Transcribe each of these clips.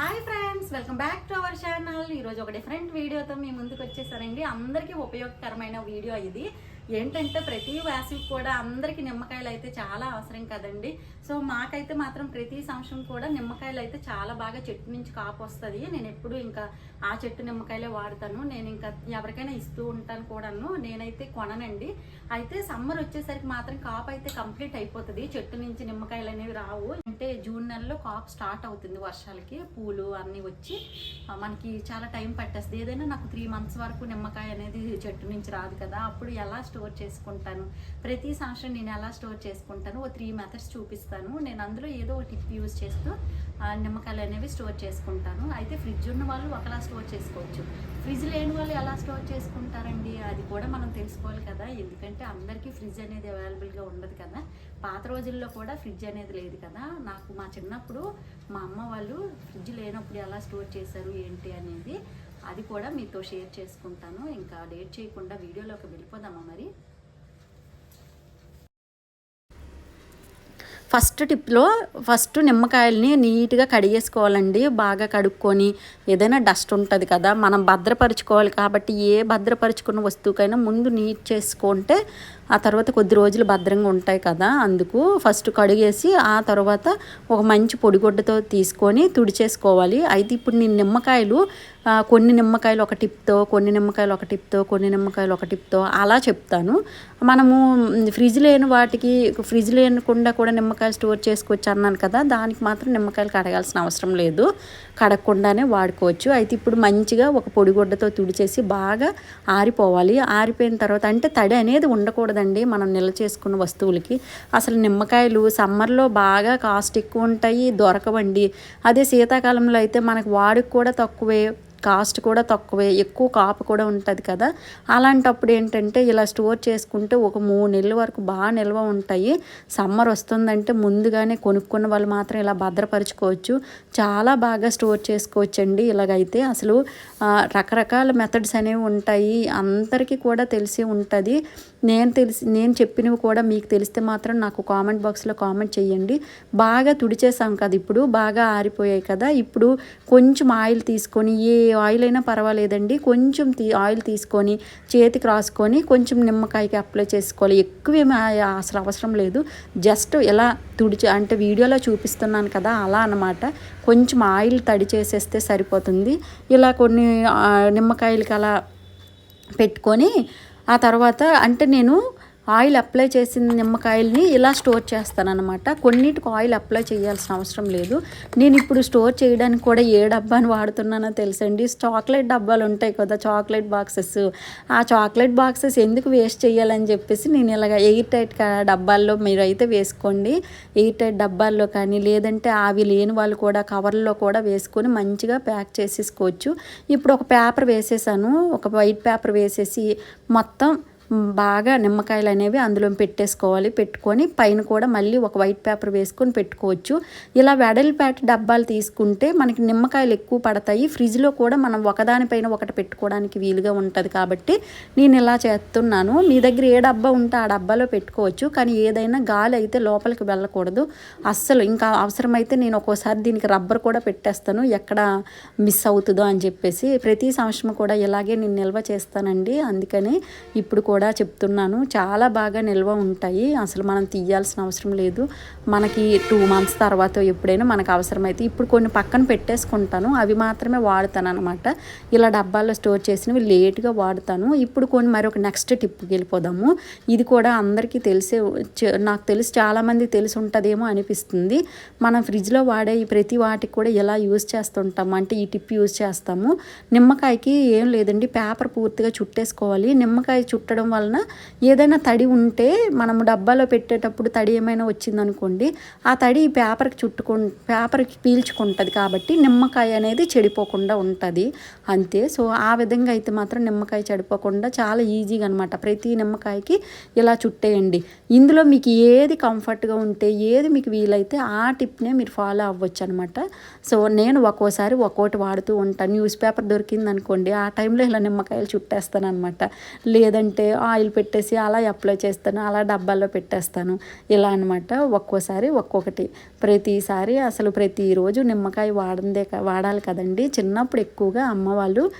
Hi friends welcome back to our channel. ఈరోజు ఒక different వీడియోతో మీ ముందుకు వచ్చేసారండి అందరికీ ఉపయోగకరమైన వీడియో ఇది. ఏంటంటే ప్రతి వేసవికి కూడా అందరికీ నిమ్మకాయలు అయితే చాలా అవసరం కదండి. సో మాకైతే మాత్రం ప్రతి సంవత్సరం కూడా నిమ్మకాయలు అయితే చాలా బాగా చెట్టు నుంచి కాపు వస్తుంది. నేను ఎప్పుడు ఇంకా ఆ చెట్టు నిమ్మకాయలే వాడతాను. నేను ఇంకా ఎవరికైనా ఇస్తూ ఉంటాను కూడాను. నేనైతే కొననండి. అయితే సమ్మర్ వచ్చేసరికి మాత్రం కాపు అయితే కంప్లీట్ అయిపోతుంది. చెట్టు నుంచి నిమ్మకాయలు అనేవి రావు. అంటే జూన్ నెలలో కాపు స్టార్ట్ అవుతుంది వర్షాలకి. పూలు అన్నీ వచ్చి మనకి చాలా టైం పట్టేస్తుంది. ఏదైనా నాకు త్రీ మంత్స్ వరకు నిమ్మకాయ అనేది చెట్టు నుంచి రాదు కదా. అప్పుడు ఎలా స్టోర్ చేసుకుంటాను. ప్రతి సంవత్సరం నేను ఎలా స్టోర్ చేసుకుంటాను ఓ త్రీ మెథడ్స్ చూపిస్తాను. నేను అందులో ఏదో ఒక టిప్ యూజ్ చేస్తూ నిమ్మకాయలు అనేవి స్టోర్ చేసుకుంటాను. అయితే ఫ్రిడ్జ్ ఉన్న వాళ్ళు ఒకలా స్టోర్ చేసుకోవచ్చు. ఫ్రిడ్జ్ లేని వాళ్ళు ఎలా స్టోర్ చేసుకుంటారండి? అది కూడా మనం తెలుసుకోవాలి కదా. ఎందుకంటే అందరికీ ఫ్రిడ్జ్ అనేది అవైలబుల్గా ఉండదు కదా. పాత రోజుల్లో కూడా ఫ్రిడ్జ్ అనేది లేదు కదా. నాకు మా చిన్నప్పుడు మా అమ్మ వాళ్ళు ఫ్రిడ్జ్ లేనప్పుడు ఎలా స్టోర్ చేశారు ఏంటి అనేది అది కూడా మీతో షేర్ చేసుకుంటాను. ఇంకా లేట్ చేయకుండా వీడియోలోకి వెళ్ళిపోదామా మరి? ఫస్ట్ టిప్లో ఫస్ట్ నిమ్మకాయల్ని నీట్గా కడిగేసుకోవాలండి. బాగా కడుక్కొని ఏదైనా డస్ట్ ఉంటుంది కదా మనం భద్రపరుచుకోవాలి కాబట్టి ఏ భద్రపరుచుకున్న వస్తువుకైనా ముందు నీట్ చేసుకుంటే ఆ తర్వాత కొద్ది రోజులు భద్రంగా ఉంటాయి కదా అందుకు ఫస్ట్ కడిగేసి ఆ తర్వాత ఒక మంచి పొడిగుడ్డతో తీసుకొని తుడిచేసుకోవాలి. అయితే ఇప్పుడు నేను నిమ్మకాయలు కొన్ని నిమ్మకాయలు ఒక టిప్తో కొన్ని నిమ్మకాయలు ఒక టిప్తో కొన్ని నిమ్మకాయలు ఒక టిప్తో అలా చెప్తాను. మనము ఫ్రిడ్జ్ లేని వాటికి ఫ్రిడ్జ్ లేకుండా కూడా నిమ్మకాయలు స్టోర్ చేసుకోవచ్చు అన్నాను కదా దానికి మాత్రం నిమ్మకాయలు కడగాల్సిన అవసరం లేదు. కడగకుండానే వాడుకోవచ్చు. అయితే ఇప్పుడు మంచిగా ఒక పొడిగుడ్డతో తుడిచేసి బాగా ఆరిపోవాలి. ఆరిపోయిన తర్వాత అంటే తడి అనేది ఉండకూడదండి మనం నిల్వ చేసుకున్న వస్తువులకి. అసలు నిమ్మకాయలు సమ్మర్లో బాగా కాస్ట్ ఎక్కువ ఉంటాయి దొరకవండి. అదే శీతాకాలంలో అయితే మనకు వాడికి కూడా తక్కువే. కాస్ట్ కూడా తక్కువే ఎక్కువ కాపు కూడా ఉంటుంది కదా. అలాంటప్పుడు ఏంటంటే ఇలా స్టోర్ చేసుకుంటే ఒక మూడు నెలల వరకు బాగా నిల్వ ఉంటాయి. సమ్మర్ వస్తుందంటే ముందుగానే కొనుక్కున్న వాళ్ళు మాత్రం ఇలా భద్రపరచుకోవచ్చు. చాలా బాగా స్టోర్ చేసుకోవచ్చు అండి ఇలాగైతే. అసలు రకరకాల మెథడ్స్ అనేవి ఉంటాయి. అందరికీ కూడా తెలిసి ఉంటుంది. నేను తెలిసి నేను చెప్పినవి కూడా మీకు తెలిస్తే మాత్రం నాకు కామెంట్ బాక్స్లో కామెంట్ చేయండి బాగా తుడిచేసాం కదా ఇప్పుడు బాగా ఆరిపోయాయి కదా. ఇప్పుడు కొంచెం ఆయిల్ తీసుకొని ఏ ఆయిల్ అయినా పర్వాలేదండి. కొంచెం తీ ఆయిల్ తీసుకొని చేతికి రాసుకొని కొంచెం నిమ్మకాయకి అప్లై చేసుకోవాలి. ఎక్కువ ఏమి అసలు అవసరం లేదు. జస్ట్ ఎలా తుడిచి అంటే వీడియోలో చూపిస్తున్నాను కదా అలా అన్నమాట. కొంచెం ఆయిల్ తడి చేసేస్తే సరిపోతుంది. ఇలా కొన్ని నిమ్మకాయలకి అలా పెట్టుకొని ఆ తర్వాత అంటే నేను ఆయిల్ అప్లై చేసిన నిమ్మకాయల్ని ఇలా స్టోర్ చేస్తాను అనమాట కొన్నిటికి ఆయిల్ అప్లై చేయాల్సిన అవసరం లేదు. నేను ఇప్పుడు స్టోర్ చేయడానికి కూడా ఏ డబ్బాని వాడుతున్నానో తెలుసండి. చాక్లెట్ డబ్బాలు ఉంటాయి కదా చాక్లెట్ బాక్సెస్. ఆ చాక్లెట్ బాక్సెస్ ఎందుకు వేస్ట్ చేయాలని చెప్పేసి నేను ఇలాగ ఎయిర్ టైట్ డబ్బాల్లో మీరు అయితే వేసుకోండి. ఎయిర్ టైట్ డబ్బాల్లో కానీ లేదంటే అవి లేని వాళ్ళు కూడా కవర్లో కూడా వేసుకొని మంచిగా ప్యాక్ చేసేసుకోవచ్చు. ఇప్పుడు ఒక పేపర్ వేసేసాను. ఒక వైట్ పేపర్ వేసేసి మొత్తం బాగా నిమ్మకాయలు అనేవి అందులో పెట్టేసుకోవాలి. పెట్టుకొని పైన కూడా మళ్ళీ ఒక వైట్ పేపర్ వేసుకొని పెట్టుకోవచ్చు. ఇలా వెడల్పాటి డబ్బాలు తీసుకుంటే మనకి నిమ్మకాయలు ఎక్కువ పడతాయి. ఫ్రిడ్జ్లో కూడా మనం ఒకదానిపైన ఒకటి పెట్టుకోవడానికి వీలుగా ఉంటుంది కాబట్టి నేను ఇలా చేస్తున్నాను. మీ దగ్గర ఏ డబ్బా ఉంటే ఆ డబ్బాలో పెట్టుకోవచ్చు. కానీ ఏదైనా గాలి అయితే లోపలికి వెళ్ళకూడదు. అస్సలు ఇంకా అవసరమైతే నేను ఒక్కోసారి దీనికి రబ్బర్ కూడా పెట్టేస్తాను. ఎక్కడ మిస్ అవుతుందో అని చెప్పేసి ప్రతి సంవత్సరం కూడా ఇలాగే నేను నిల్వ చేస్తానండి. అందుకని ఇప్పుడు కూడా కూడా చెప్తున్నాను. చాలా బాగా నిల్వ ఉంటాయి. అసలు మనం తీయాల్సిన అవసరం లేదు. మనకి టూ మంత్స్ తర్వాత ఎప్పుడైనా మనకు అవసరమైతే ఇప్పుడు కొన్ని పక్కన పెట్టేసుకుంటాను. అవి మాత్రమే వాడతాను అనమాట ఇలా డబ్బాల్లో స్టోర్ చేసినవి లేట్గా వాడతాను. ఇప్పుడు కొన్ని మరొక నెక్స్ట్ టిప్కి వెళ్ళిపోదాము. ఇది కూడా అందరికీ తెలిసే నాకు తెలిసి చాలామంది తెలిసి ఉంటుందేమో అనిపిస్తుంది. మనం ఫ్రిడ్జ్లో వాడే ఈ ప్రతి వాటికి కూడా ఎలా యూజ్ చేస్తుంటాము? అంటే ఈ టిప్ యూజ్ చేస్తాము. నిమ్మకాయకి ఏం లేదండి. పేపర్ పూర్తిగా చుట్టేసుకోవాలి. నిమ్మకాయ చుట్టడం వలన ఏదైనా తడి ఉంటే మనము డబ్బాలో పెట్టేటప్పుడు తడి ఏమైనా వచ్చిందనుకోండి ఆ తడి పేపర్కి చుట్టుకు పేపర్కి పీల్చుకుంటుంది కాబట్టి నిమ్మకాయ అనేది చెడిపోకుండా ఉంటుంది. అంతే. సో ఆ విధంగా అయితే మాత్రం నిమ్మకాయ చెడిపోకుండా చాలా ఈజీగా అనమాట ప్రతి నిమ్మకాయకి ఇలా చుట్టేయండి. ఇందులో మీకు ఏది కంఫర్ట్గా ఉంటే ఏది మీకు వీలైతే ఆ టిప్నే మీరు ఫాలో అవ్వచ్చు అనమాట సో నేను ఒక్కోసారి ఒక్కోటి వాడుతూ ఉంటాను. న్యూస్ పేపర్ దొరికింది అనుకోండి ఆ టైంలో ఇలా నిమ్మకాయలు చుట్టేస్తాను అనమాట లేదంటే ఆయిల్ పెట్టేసి అలా అప్లై చేస్తాను అలా డబ్బాల్లో పెట్టేస్తాను. ఇలా అనమాట ఒక్కోసారి ఒక్కొక్కటి. ప్రతిసారి అసలు ప్రతిరోజు నిమ్మకాయ వాడందే క- వాడాలి కదండి. చిన్నప్పుడు ఎక్కువగా అమ్మ వాళ్ళు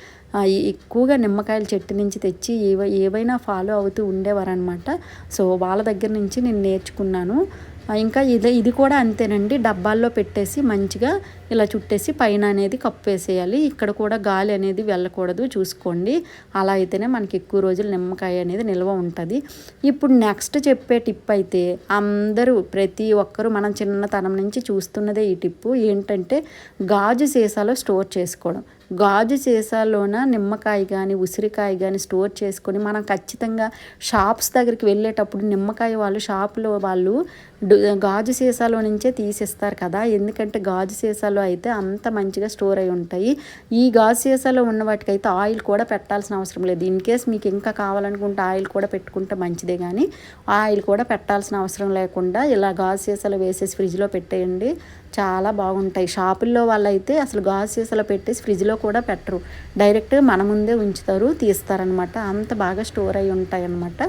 ఎక్కువగా నిమ్మకాయల చెట్టు నుంచి తెచ్చి ఏవ ఏవైనా ఫాలో అవుతూ ఉండేవారనమాట సో వాళ్ళ దగ్గర నుంచి నేను నేర్చుకున్నాను. ఇంకా ఇది ఇది కూడా అంతేనండి. డబ్బాల్లో పెట్టేసి మంచిగా ఇలా చుట్టేసి పైన అనేది కప్పు వేసేయాలి ఇక్కడ కూడా గాలి అనేది వెళ్ళకూడదు చూసుకోండి. అలా అయితేనే మనకి ఎక్కువ రోజులు నిమ్మకాయ అనేది నిల్వ ఉంటుంది. ఇప్పుడు నెక్స్ట్ చెప్పే టిప్ అయితే అందరూ ప్రతి ఒక్కరూ మనం చిన్నతనం నుంచి చూస్తున్నదే ఈ టిప్పు ఏంటంటే గాజు సీసాలో స్టోర్ చేసుకోవడం. గాజు సీసాలోన నిమ్మకాయ కానీ ఉసిరికాయ కానీ స్టోర్ చేసుకొని మనం ఖచ్చితంగా షాప్స్ దగ్గరికి వెళ్ళేటప్పుడు నిమ్మకాయ వాళ్ళు షాపులో వాళ్ళు గాజు సీసాలో నుంచే తీసిస్తారు కదా. ఎందుకంటే గాజు సీసాలో అయితే అంత మంచిగా స్టోర్ అయి ఉంటాయి. ఈ గాజు సీసాలో ఉన్న వాటికైతే ఆయిల్ కూడా పెట్టాల్సిన అవసరం లేదు. ఇన్ కేస్ మీకు ఇంకా కావాలనుకుంటే ఆయిల్ కూడా పెట్టుకుంటే మంచిదే కానీ ఆయిల్ కూడా పెట్టాల్సిన అవసరం లేకుండా ఇలా గాజు సీసాలో వేసేసి ఫ్రిడ్జ్లో పెట్టేయండి. చాలా బాగుంటాయి. షాపుల్లో వాళ్ళైతే అసలు గాజు సీసాలో పెట్టేసి ఫ్రిడ్జ్లో కూడా పెట్టరు. డైరెక్ట్ మన ముందే ఉంచుతారు తీస్తారనమాట. అంత బాగా స్టోర్ అయి ఉంటాయి అన్నమాట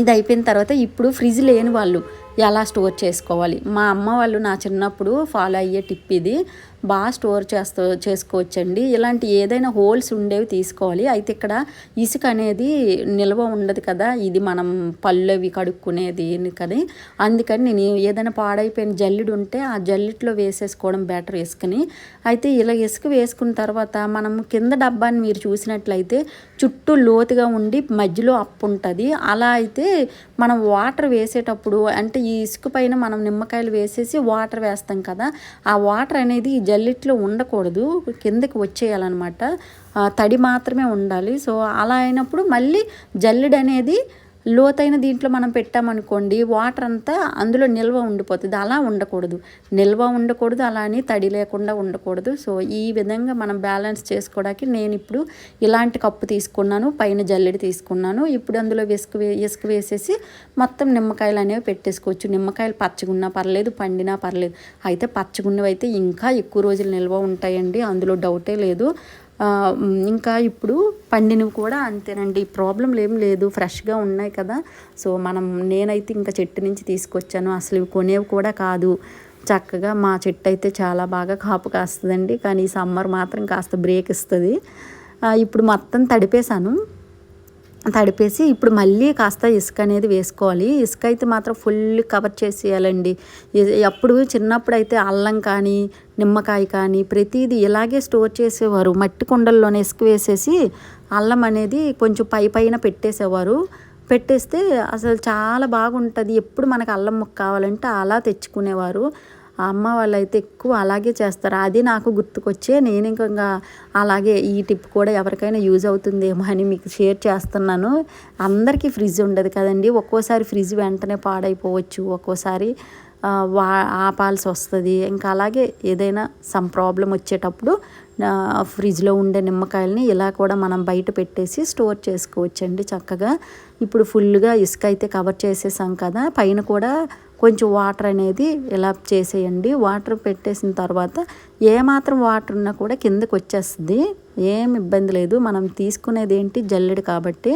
ఇది అయిపోయిన తర్వాత ఇప్పుడు ఫ్రిడ్జ్ లేని వాళ్ళు ఎలా స్టోర్ చేసుకోవాలి? మా అమ్మ వాళ్ళు నా చిన్నప్పుడు ఫాలో అయ్యే టిప్ ఇది. బాగా స్టోర్ చేస్తూ చేసుకోవచ్చండి. ఇలాంటి ఏదైనా హోల్స్ ఉండేవి తీసుకోవాలి. అయితే ఇక్కడ ఇసుక అనేది నిల్వ ఉండదు కదా. ఇది మనం పళ్ళు అవి కడుక్కునేది కానీ. అందుకని నేను ఏదైనా పాడైపోయిన జల్లిడు ఉంటే ఆ జల్లిట్లో వేసేసుకోవడం బెటర్ ఇసుకని. అయితే ఇలా ఇసుక వేసుకున్న తర్వాత మనం కింద డబ్బాని మీరు చూసినట్లయితే చుట్టూ లోతుగా ఉండి మధ్యలో అప్పు ఉంటుంది. అలా అయితే మనం వాటర్ వేసేటప్పుడు అంటే ఈ ఇసుక పైన మనం నిమ్మకాయలు వేసేసి వాటర్ వేస్తాం కదా. ఆ వాటర్ అనేది ఈ జల్లిట్లో ఉండకూడదు కిందకి వచ్చేయాలన్నమాట. తడి మాత్రమే ఉండాలి. సో అలా అయినప్పుడు మళ్ళీ జల్లెడ అనేది లోతైన దీంట్లో మనం పెట్టామనుకోండి వాటర్ అంతా అందులో నిల్వ ఉండిపోతుంది. అలా ఉండకూడదు. నిల్వ ఉండకూడదు అలా అని తడి లేకుండా ఉండకూడదు. సో ఈ విధంగా మనం బ్యాలెన్స్ చేసుకోవడానికి నేను ఇప్పుడు ఇలాంటి కప్పు తీసుకున్నాను పైన జల్లెడి తీసుకున్నాను. ఇప్పుడు అందులో ఇసుక వే ఇసుక వేసేసి మొత్తం నిమ్మకాయలు అనేవి పెట్టేసుకోవచ్చు. నిమ్మకాయలు పచ్చగున్నా పర్లేదు పండినా పర్లేదు. అయితే పచ్చగున్నవి అయితే ఇంకా ఎక్కువ రోజులు నిల్వ ఉంటాయండి. అందులో డౌటే లేదు. ఇంకా ఇప్పుడు పండినవి కూడా అంతేనండి. ప్రాబ్లం ఏం లేదు. ఫ్రెష్గా ఉన్నాయి కదా. సో మనం నేనైతే ఇంకా చెట్టు నుంచి తీసుకొచ్చాను. అసలు ఇవి కొనేవి కూడా కాదు. చక్కగా మా చెట్టు అయితే చాలా బాగా కాపు కాస్తుందండి. కానీ ఈ సమ్మర్ మాత్రం కాస్త బ్రేక్ ఇస్తుంది. ఇప్పుడు మొత్తం తడిపేశాను. తడిపేసి ఇప్పుడు మళ్ళీ కాస్త ఇసుక అనేది వేసుకోవాలి. ఇసుక అయితే మాత్రం ఫుల్ కవర్ చేసేయాలండి. ఎప్పుడు అప్పుడు చిన్నప్పుడు అయితే అల్లం కానీ నిమ్మకాయ కానీ ప్రతిదీ ఇలాగే స్టోర్ చేసేవారు. మట్టి కుండల్లోనే ఇసుక వేసేసి అల్లం అనేది కొంచెం పై పైన పెట్టేసేవారు. పెట్టేస్తే అసలు చాలా బాగుంటుంది. ఎప్పుడు మనకు అల్లం ముక్క కావాలంటే అలా తెచ్చుకునేవారు. అమ్మ వాళ్ళైతే ఎక్కువ అలాగే చేస్తారు. అది నాకు గుర్తుకొచ్చే నేను ఇంకా అలాగే ఈ టిప్ కూడా ఎవరికైనా యూజ్ అవుతుందేమో అని మీకు షేర్ చేస్తున్నాను. అందరికీ ఫ్రిడ్జ్ ఉండదు కదండి. ఒక్కోసారి ఫ్రిడ్జ్ వెంటనే పాడైపోవచ్చు. ఒక్కోసారి వా ఆపాల్సి వస్తుంది. ఇంకా అలాగే ఏదైనా సమ్ ప్రాబ్లం వచ్చేటప్పుడు ఫ్రిడ్జ్లో ఉండే నిమ్మకాయలని ఇలా కూడా మనం బయట పెట్టేసి స్టోర్ చేసుకోవచ్చండి చక్కగా. ఇప్పుడు ఫుల్గా ఇసుక అయితే కవర్ చేసేసాం కదా. పైన కూడా కొంచెం వాటర్ అనేది ఇలా చేసేయండి? వాటర్ పెట్టేసిన తర్వాత ఏమాత్రం వాటర్ ఉన్నా కూడా కిందకి వచ్చేస్తుంది. ఏం ఇబ్బంది లేదు. మనం తీసుకునేది ఏంటి? జల్లెడు కాబట్టి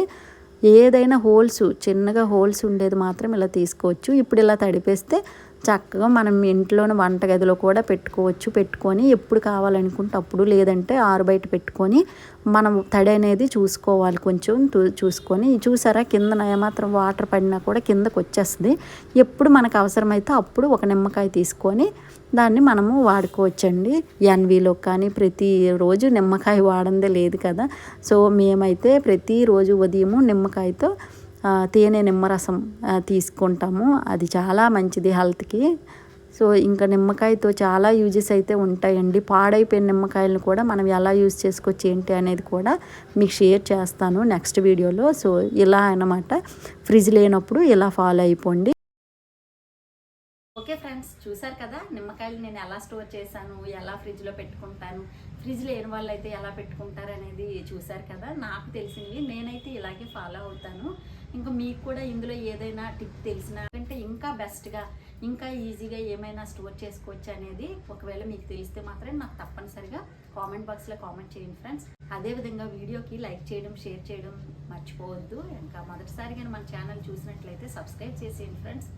ఏదైనా హోల్స్ చిన్నగా హోల్స్ ఉండేది మాత్రం ఇలా తీసుకోవచ్చు. ఇప్పుడు ఇలా తడిపేస్తే చక్కగా మనం ఇంట్లోని వంటగదిలో కూడా పెట్టుకోవచ్చు. పెట్టుకొని ఎప్పుడు కావాలనుకుంటే అప్పుడు లేదంటే ఆరు బయట పెట్టుకొని మనం తడి అనేది చూసుకోవాలి కొంచెం చూసుకొని. చూసారా? కింద ఏమాత్రం వాటర్ పడినా కూడా కిందకు వచ్చేస్తుంది. ఎప్పుడు మనకు అవసరమైతే అప్పుడు ఒక నిమ్మకాయ తీసుకొని దాన్ని మనము వాడుకోవచ్చండి. ఎన్వీలో కానీ ప్రతిరోజు నిమ్మకాయ వాడందే లేదు కదా. సో మేమైతే ప్రతిరోజు ఉదయము నిమ్మకాయతో తేనె నిమ్మరసం తీసుకుంటాము. అది చాలా మంచిది హెల్త్కి. సో ఇంకా నిమ్మకాయతో చాలా యూజెస్ అయితే ఉంటాయండి. పాడైపోయిన నిమ్మకాయలను కూడా మనం ఎలా యూజ్ చేసుకోవచ్చు ఏంటి అనేది కూడా మీకు షేర్ చేస్తాను నెక్స్ట్ వీడియోలో. సో ఇలా అన్నమాట. ఫ్రిడ్జ్ లేనప్పుడు ఇలా ఫాలో అయిపోండి. ఓకే ఫ్రెండ్స్ చూసారు కదా? నిమ్మకాయలు నేను ఎలా స్టోర్ చేశాను ఎలా ఫ్రిడ్జ్లో పెట్టుకుంటాను ఫ్రిడ్జ్ లేని వాళ్ళు అయితే ఎలా పెట్టుకుంటారు అనేది చూసారు కదా? నాకు తెలిసినవి నేనైతే ఇలాగే ఫాలో అవుతాను. ఇంకా మీకు కూడా ఇందులో ఏదైనా టిప్ తెలిసినా అంటే ఇంకా బెస్ట్గా ఇంకా ఈజీగా ఏమైనా స్టోర్ చేసుకోవచ్చు అనేది ఒకవేళ మీకు తెలిస్తే మాత్రం నాకు తప్పనిసరిగా కామెంట్ బాక్స్లో కామెంట్ చేయండి ఫ్రెండ్స్. అదేవిధంగా వీడియోకి లైక్ చేయడం షేర్ చేయడం మర్చిపోవద్దు. ఇంకా మొదటిసారిగా మన ఛానల్ చూసినట్లయితే సబ్స్క్రైబ్ చేసేయండి ఫ్రెండ్స్.